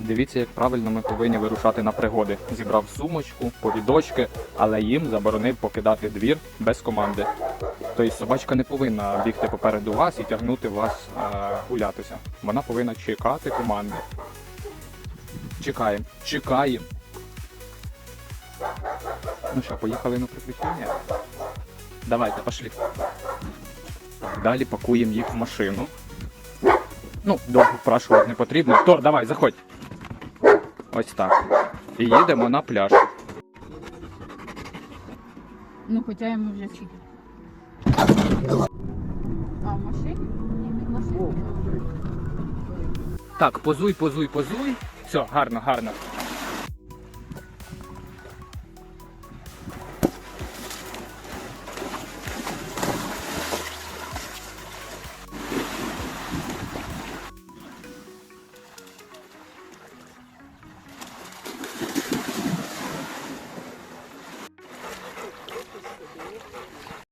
Дивіться, як правильно ми повинні вирушати на пригоди. Зібрав сумочку, повідочки, але їм заборонив покидати двір без команди. Тобто собачка не повинна бігти попереду вас і тягнути вас е, гулятися. Вона повинна чекати команди. Чекаємо, чекаємо. Ну що, поїхали на приключення? Давайте, пошли. Далі пакуємо їх в машину. Ну, довго впрашувати не потрібно. Тор, давай, заходь. Ось так. І їдемо на пляж. Ну, хоча йому вже чуть. А, в машині? Ні, не в машині. Так, позуй, позуй, позуй. Все, гарно, гарно.